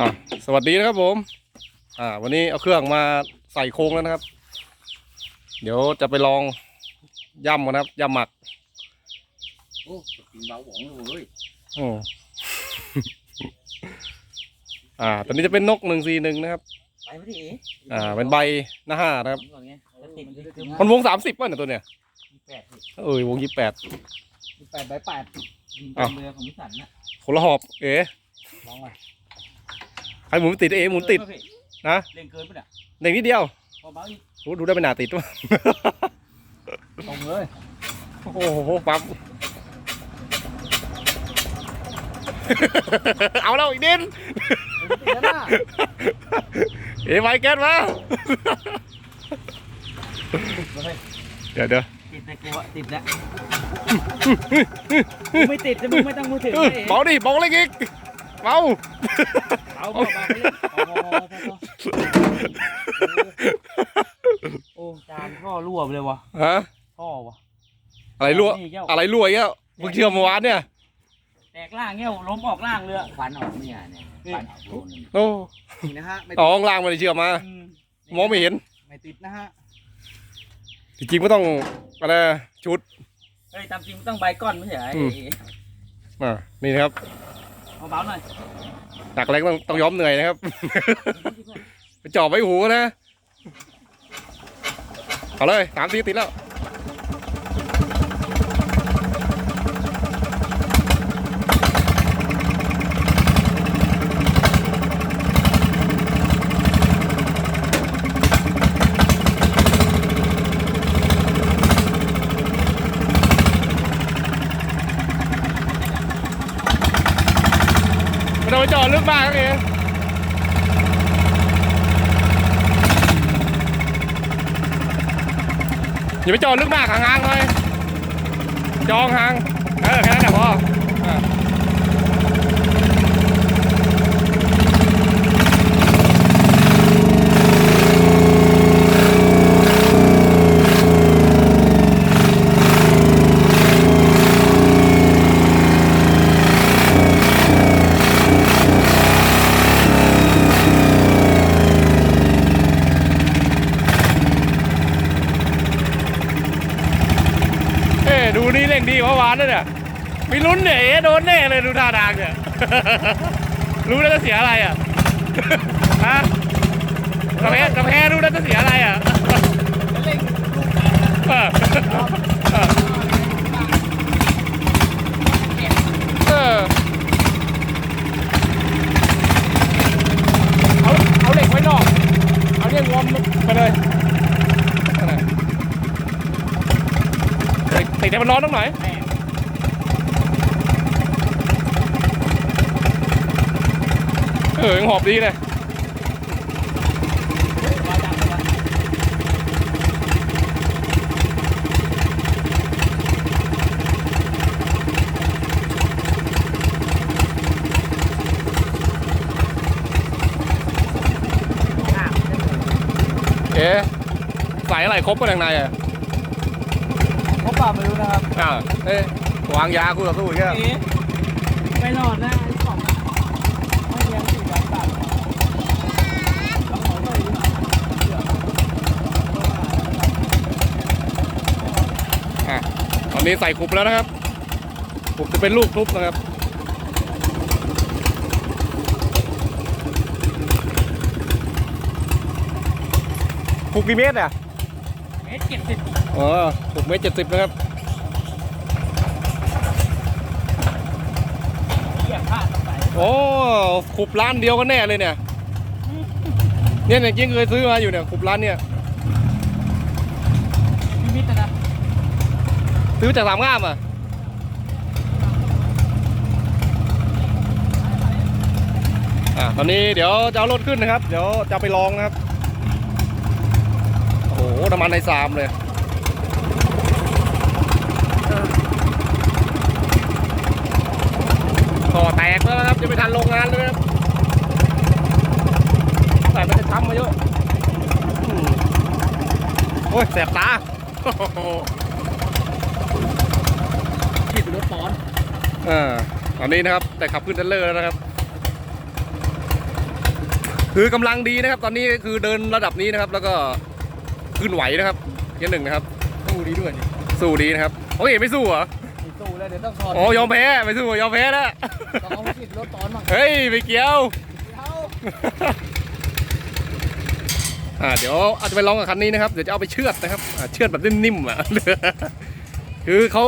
อะสวัสดีนะครับผม อ่า วันนี้เอาเครื่องมาใส่โครงแล้วนะครับ เดี๋ยวจะไปลองย่ำกันนะครับย่ำหมักโอ้กินเบาหวงเลยอืมอ่า ตอนนี้จะเป็นนกหนึ่งสี่หนึ่งนะครับ ไปไม่ดีอ่า เป็นใบหน้าห้านะครับ ก่อนไงแล้วติดมันคือมันวงสามสิบป่ะเนี่ยตัวเนี้ยแปดสิเอ้ยวงยี่แปด แปดใบแปดยิงอ้าวเรือของนิสสันนะคนละหอบ เอ๋ ลองไปใครหมุนไม่ติดเอ๋หมุนติดนะเล่นเกินปะเนี่ยเด็กนิดเดียวพอเบาอีกดูดูได้ไม่น่าติดวะตรงเลยโอ้โหปั๊บเอาแล้วอีกนิดติดแล้วนะเอ๋ไมแก๊สมาเดี๋ยวเดี๋ยวติดแต่กูอะติดแล้วกูไม่ติดจะมึงไม่ต้องมือถือเออเบาดิเบาเล็กอีก เบาเบาเบาเบาไปลยพอพอพอพอพอโอ้จานท่อรั่วไปเลยวะฮะท่อวะอะไรรั่วอะไรรั่วอีกแล้วมึงเชื่อเมื่อวานเนี่ยแตกล่างเงี้ยล้มออกล่างเรือฟันออกเนี่ยเนี่ยฟันออกรูนึงโอ้นี่นะฮะต่อ๋อข้างล่างไม่ได้เชื่อมามองไม่เห็นไม่ติดนะฮะจริงๆก็ต้องอะไรชุดเฮ้ยตามจริงต้องใบก้อนไม่ใช่เหรออืมอ่านี่นะครับ เอาเบาหน่อยหนักแรงต้องต้องยอมเหนื่อยนะครับ ไปจ่อไว้หูนะ เอาเลยสามทีติดแล้ว จอดลึกมากครับเองอย่าไปจอดลึกมากห่างๆหน่อยจองห่างเออแค่นั้นแหละพออะเอ้ดูนี่เร่งดีกว่าหวา นนะเนี่ยมีลุ้นเนี่ยเอ๊ะโดนแน่เลยดูท่าทางเนี่ย รู้แล้วจะเสียอะไรอะฮะกระเพกระเพรู้แล้วจะเสียอะไรอะเออเออเออเอาเอาเหล็กไว้นอก เอาเนี่ยงอมไปเลยนั่นแหละติดติดให้มันร้อนตรงไหนอย ออยังหอบดีเลยเอ๊ะใส่อะไรครบกันยังไงอะเขาป่าไม่รู้นะครับ อ่าเอ๊ะวางยาคู่ต่อสู้อีกแล้วเอ๊ะไม่นอนนะไอ้กล่องไม่ยังสี่ร้อยบาทต้องขอหน่อยดิ อะตอ นนี้ใส่คุบแล้วนะครับคุบจะเป็นลูกทุบนะครับ คุบกี่เมตรอะเมตรเจ็ดสิบอ๋อคุบเมตรเจ็ดสิบนะครับเหยียบพลาดต้องไปโอ้คุบร้านเดียวกันแน่เลยเนี่ย เนี่ยเนี่ยยิ่งเคยซื้อมาอยู่เนี่ยคุบร้านเนี่ย พิมิตนะ ซื้อจากสามงามอะอะตอนนี้เดี๋ยวจะเอารถขึ้นนะครับ เดี๋ยวจะไปลองนะครับ โอ้โหน้ำมันในสามเลยต่อแตกแล้วนะครับ จะไม่ทันโรงงานเลยครับใส่มันจะช้ำมาเยอะอืมโอ้ยแสบตา ขีดรถป้อนอ่าตอนนี้นะครับ แต่ขับขึ้นเทรลเลอร์แล้วนะครับ คือกำลังดีนะครับ ตอนนี้คือเดินระดับนี้นะครับ แล้วก็ขึ้นไหวนะครับเกียร์หนึ่งนะครับ สู้ดีด้วยนี่สู้ดีนะครับโอ้ยไม่สู้เหรอไม่สู้แล้วเดี๋ยวต้องถอดอ๋อยอมแพ้ไม่สู้ยอมแพ้แล้วต้องเอาผิดรถตอนบ้างเฮ้ยไม่เกี่ยวเอาอ่าเดี๋ยวอาจจะไปลองกับคันนี้นะครับ เดี๋ยวจะเอาไปเชือดนะครับอ่าเชือดแบบนิ่มๆอะคือเขา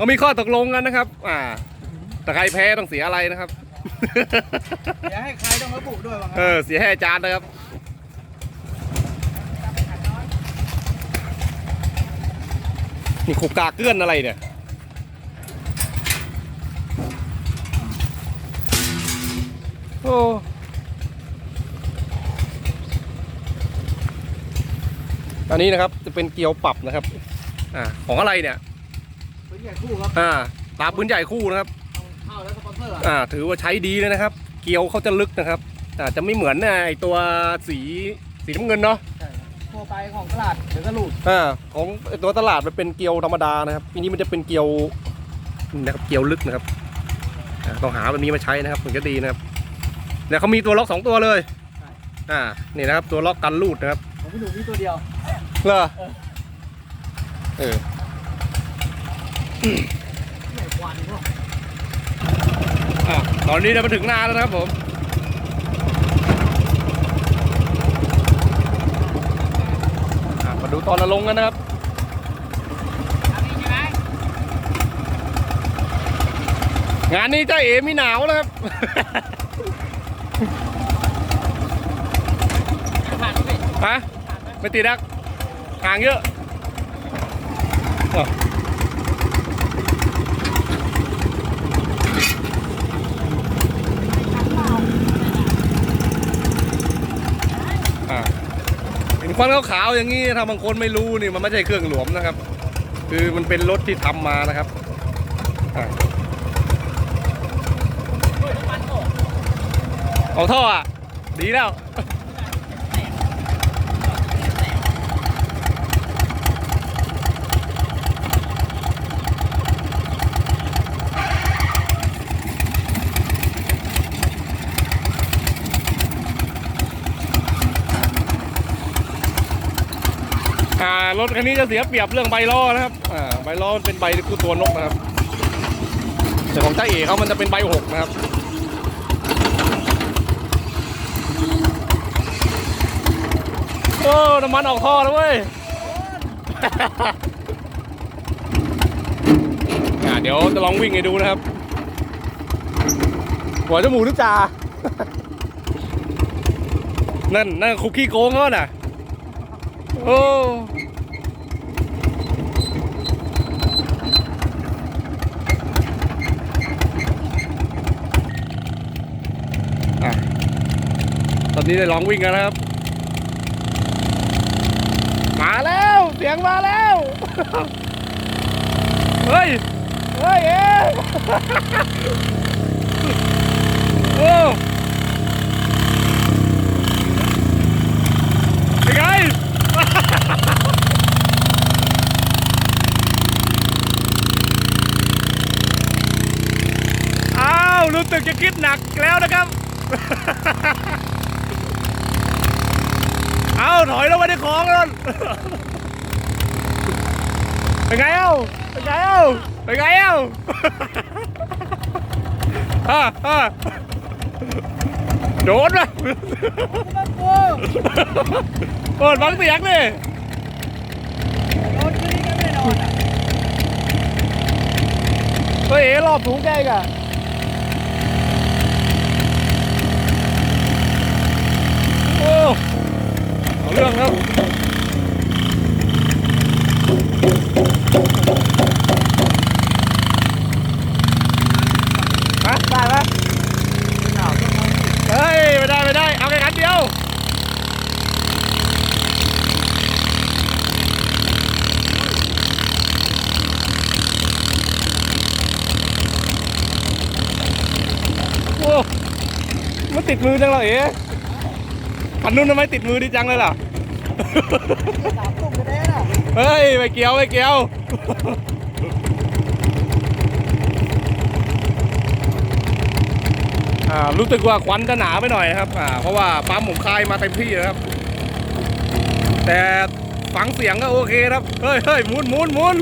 เขามีข้อตกลงกันนะครับ อ่า แต่ใครแพ้ต้องเสียอะไรนะครับ เดี๋ยวให้ใครต้องระบุด้วยว่างั้น เออ เสียให้อาจารย์นะครับ นี่ขูกกาเกื้อนอะไรเนี่ย โอ้อันนี้นะครับจะเป็นเกียวปรับนะครับ อ่า ของอะไรเนี่ยเป็ นใหญ่คู่ครับอ่าตาปืนใหญ่คู่นะครับเข้าแล้วสปอนเซอร์อะอ่าถือว่าใช้ดีเลยนะครับ เกียวเขาจะลึกนะครับอ่าจะไม่เหมือนไอตัวสีสีน้ำเงินเนาะใช่ครับทั่วไปของตลาดเดี๋ยวก็หลุดอ่าของไอ้ตัวตลาดมันเป็นเกียวธรรมดานะครับทีนี้มันจะเป็นเกียวนี่นะครับเกียวลึกนะครับอ่าต้องหาแบบนี้มาใช้นะครับถึงจะดีนะครับเนี่ยเขามีตัวล็อกสองตัวเลยอ่านี่นะครับตัวล็อกกันรูดนะครับของพี่หนุ่มมีตัวเดียวเหรอเออ ใหญ่กว่านี่พวก อะ ตอนนี้เรามาถึงนาแล้วนะครับผมอะมาดูตอนเราลงกันนะครับงานนี้เจ้าเอ๋มีหนาวนะครับผ่านไปฮะไม่ติดนักห่างเยอะอะ ควันขาวๆอย่างนี้ถ้าบางคนไม่รู้นี่มันไม่ใช่เครื่องหลวมนะครับ คือมันเป็นรถที่ทำมานะครับอเอาท่ออะดีแล้ว รถคันนี้จะเสียเปรียบเรื่องใบล้อนะครับอ่าใบล้อมันเป็นใบคู่ตัวนกนะครับ แต่ของเจ้าเอ๋เขามันจะเป็นใบหกนะครับโอ้น้ำมันออกท่อแล้วเว้ยอ่าเดี๋ยวจะลองวิ่งให้ดูนะครับ หัวจมูกหรือจ่านั่นนั่นคุกกี้โกงเขาน่ะ โอ้อะตอ นนี้ได้ลองวิ่งกันนะครับ มาแล้ว เสียงมาแล้ว เฮ้ย เฮ้ยเอ๊ะโอ้เป็นไงอ้าวรู้สึกจะคิดหนักแล้วนะครับเอา ถอยลงมาในคลองแล้วเป็นไงเอ้าเป็นไงเอ้าเป็นไงเอ้าอ่าอ่าโดนไหมมาปูเปิดฟังเสียงดิโดนคืนนี้ก็ไม่ได้นอนอะเฮ้ยรอบถุงแกอีกอะโอ้ เอาเรื่องครับฮะได้ไหมเฮ้ย ไม่ได้ ไม่ได้ เอาแค่คันเดียวโอ้มันติดมือจังเลยเอ๋ คันนู้นทำไมติดมือดีจังเลยล่ะ สามตุ่มกระเด็นอะเฮ้ยไม่เกี่ยวไม่เกี่ยวออ่ารู้สึกว่าควันจะหนาไปหน่อยนะครับ อ่า เพราะว่าปั๊มผมคายมาเต็มที่นะครับ แต่ฟังเสียงก็โอเคครับ เฮ้ยเฮ้ยหมุนหมุนหมุน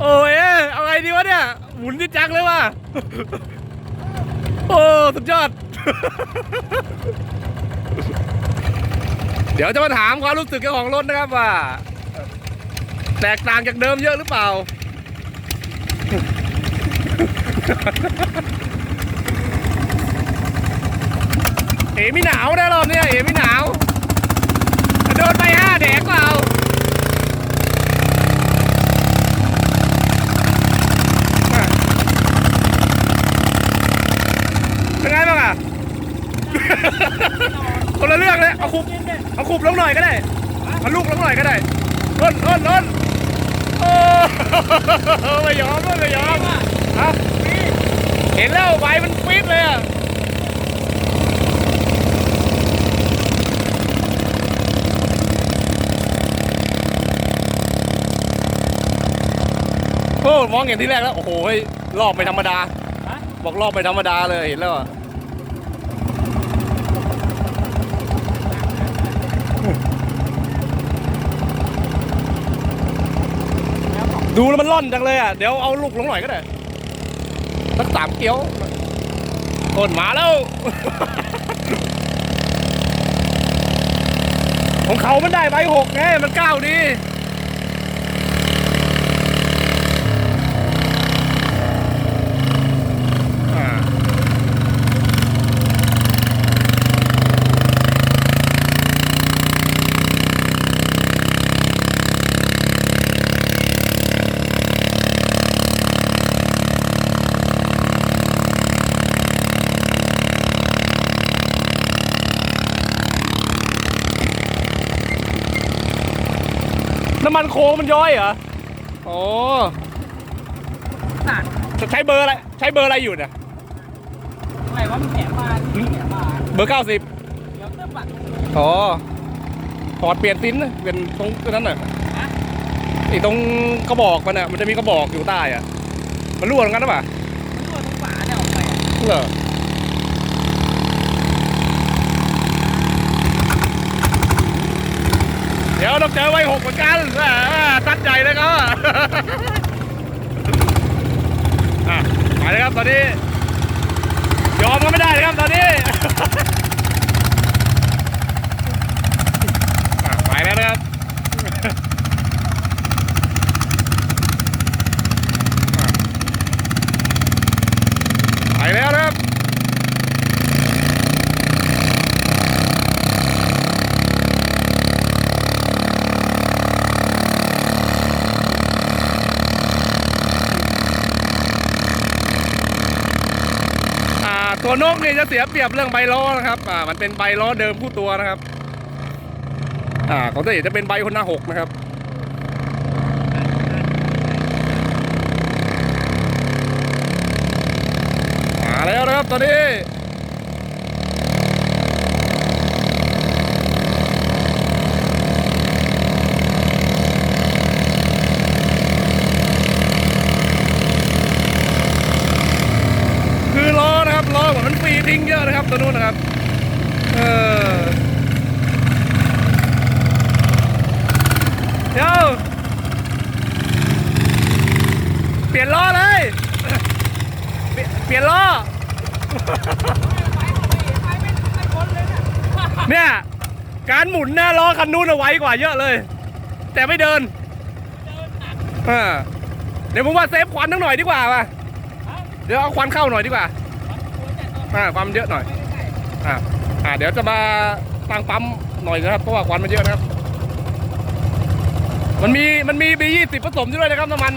โอ้ยเอาไงดีวะเนี่ย หมุนที่จังเลยว่ะ โอ้ สุดยอด เดี๋ยวจะมาถามความรู้สึกเจ้าของรถนะครับว่า แตกต่างจากเดิมเยอะหรือเปล่า เอ๋ไม่หนาวนะรอบเนี้ยเอ๋ไม่หนาวโดนไปห้าแดกเปล่าเป็นไงบ้างอะคนละเรื่องเลยเอาคุบ เอาคุบลงหน่อยก็ได้เอาลูกลงหน่อยก็ได้ล้นล้นล้นโอ้ไม่ยอมไม่ยอมฮะเห็นแล้วใบมันฟีดเลยอะโอ้มองเห็นที่แรกแล้ว โอ้โหรอบไม่ธรรมดา บอกรอบไม่ธรรมดาเลยเห็นแล้วอะ ดูแล้วมันร่อนจังเลยอะ เดี๋ยวเอาลูกลงหน่อยก็ได้สักสามเกี้ยวต้นมาแล้ว ของเขามันได้ใบหกไงมันเก้าดี มันโค้งมันย้อยเหรอโอ้ตัดจะใช้เบอร์อะไรใช้เบอร์อะไรอยู่เนี่ยอะไรว่ามันแถมมาที่แถมมาเบอร์เก้าสิบเดี๋ยวเติมบัตรอ๋อถอดเปลี่ยนซิ้นนะเป็นตรงนั้นน่ะไอ้ตรงกระบอกมันอะมันจะมีกระบอกอยู่ใต้อะมันรั่วตรงนั้นหรือเปล่ามันรั่วตรงฝาเนี่ยออกไปอะเหรอ เดี๋ยวต้องเจอไว้หกเหมือนกันตัดใจเลยก็ไปเลยครับตอนนี้ ยอมก็ไม่ได้เลยครับตอนนี้ อะไปแล้วนะครับ ไปแล้วนะครับ อ่า ตัวนกนี่จะเสียเปรียบเรื่องใบล้อนะครับอ่ามันเป็นใบล้อเดิมคู่ตัวนะครับ อ่าของตัวเอกจะเป็นใบคนหน้าหกนะครับมาแล้วนะครับตอนนี้ คือล้อนะครับล้อเหมือนมันฟรี ทิ้งเยอะนะครับตัวนู้นนะครับ เออเดี๋ยวเปลี่ยนล้อเลย เปลี่ยนล้อ เนี่ย การหมุนหน้าล้อคันนู้นเอาไว้กว่าเยอะเลย แต่ไม่เดินอ่าเดี๋ยวผมว่าเซฟควันทั้งหน่อยดีกว่าป่ะเดี๋ยวเอาควันเข้าหน่อยดีกว่า อ่าความเยอะหน่อยอ่าอ่าเดี๋ยวจะมาตั้งปั๊มหน่อยนะครับเพราะว่าควันมันเยอะนะครับ มันมีมันมีบียี่สิบผสมด้วยนะครับน้ำมัน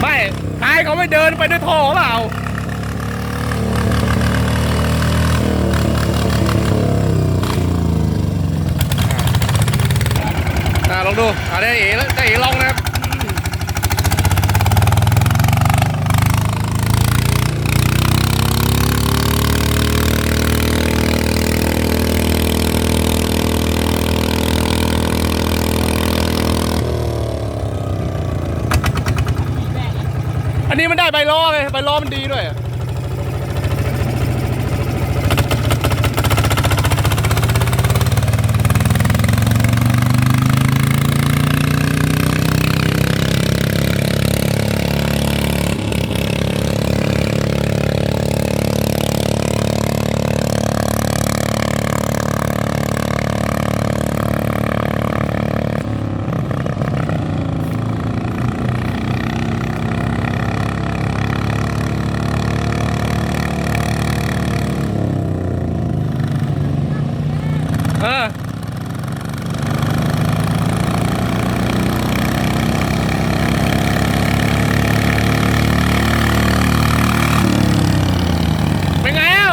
ไม่ท้ายเขาไม่เดินไปด้วยท่อเปล่า ลองดูอ่าได้เอ๋แล้วได้เอ๋ลองนะครับอันนี้มันได้ใบล้อไงใบล้อมันดีด้วย เออเป็นไงเอ้า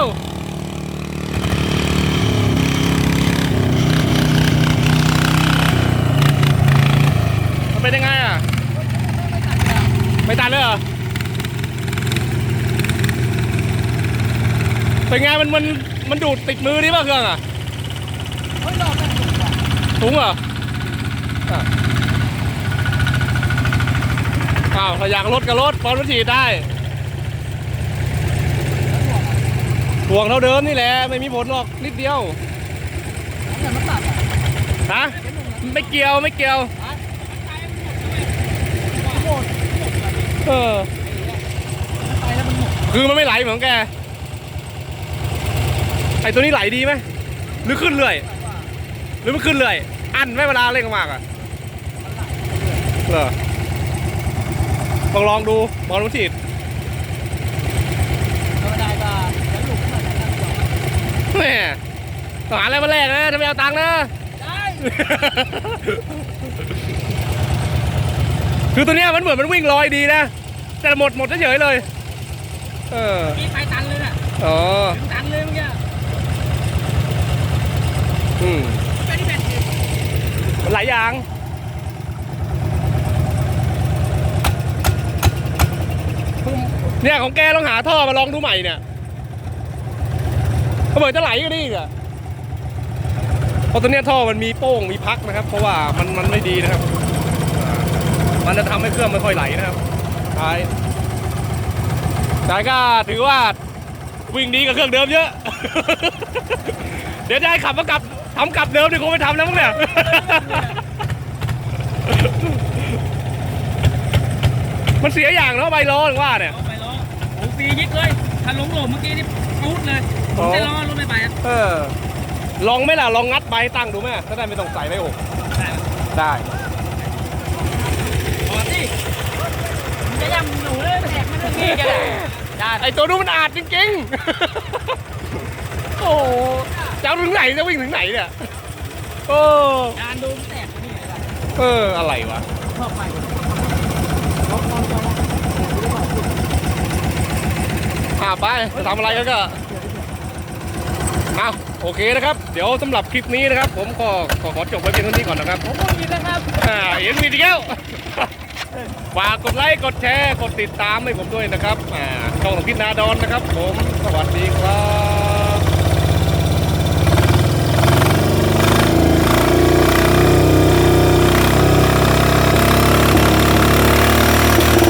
มันเป็นยังไงอะ ไม่ตันเลยเหรอ เป็นไง มันมันดูดติดมือนี่ป่ะเครื่องอะเฮ้ยรอบแรกถุงเหรออะอ้าวถ้าอยากลดก็ลดพร้อมรถฉีดได้ห่วงเท่าเดิมนี่แหละไม่มีผลหรอกนิดเดียวนี่ยมันตัดอะฮะไม่เกี่ยวไม่เกี่ยวเออคือมันไม่ไหลเหมือนแก ไอตัวนี้ไหลดีไหมหรือขึ้นเรื่อย หรือมันขึ้นเรื่อย อันไหม่เวลาเร่งมากๆอะเหรอลองลองดูบอลรถฉีดธรรมดาก็แล้วหลุมหน่อยนะแหม่ต้องหาอะไรมาแลกนะถ้าไม่เอาตังค์นะได้คือตัวเนี้ยมันเหมือนมันวิ่งลอยดีนะ แต่หมดหมดเฉยๆเลย เออ มีไปตันเลยน่ะ อ๋อ ถึงตันเลยเมื่อกี้ อืมไปที่แบตสิมันหลายอย่าง เนี่ยของแกลองหาท่อมาลองดูใหม่เนี่ยเขาบอกจะไหลก็นี่อะเพราะตัวเนี้ยท่อมันมีโป้งมีพักนะครับ เพราะว่ามันมันไม่ดีนะครับอ่ามันจะทำให้เครื่องไม่ค่อยไหลนะครับท้ายแต่ก็ถือว่าวิ่งดีกับเครื่องเดิมเยอะ เดี๋ยวจะให้ขับมากลับ ทำกลับเดิมเดี๋ยวคงไม่ทำแล้วมั้งเนี่ยมันเสียอย่างเนาะใบล้อถึงว่าเนี่ยเอาไปล้อโอ้ฟรียิกเลยถ้าลงหล่มเมื่อกี้นี่ปุ๊ดเลยผมได้ล้อรถไม่ไปอะเออ ลองไหมล่ะลองงัดใบตั้งดูไหมถ้าได้ไม่ต้องใส่ใบอกได้ปะได้ขอสิมึงจะย่ำหนูเลยแหกมันเรื่องนี้กันเลยได้ ไอตัวนู้นมันอาจจริงๆ โอ้โหจะเอาถึงไหนจะวิ่งถึงไหนเนี่ยโอ้งานดูมันแตกมันนี่ไงล่ะเอออะไรวะชอบไปอ่าไปจะทำอะไรกันก็เอาโอเคนะครับ เดี๋ยวสำหรับคลิปนี้นะครับ ผมก็ขอขอจบไว้เพียงเท่านี้ก่อนนะครับผมพูดจริงนะครับอ่าเห็นมีดีแล้วฝากกดไลค์กดแชร์กดติดตามให้ผมด้วยนะครับอ่าช่องของพิษนาดอนนะครับ ผมสวัสดีครับ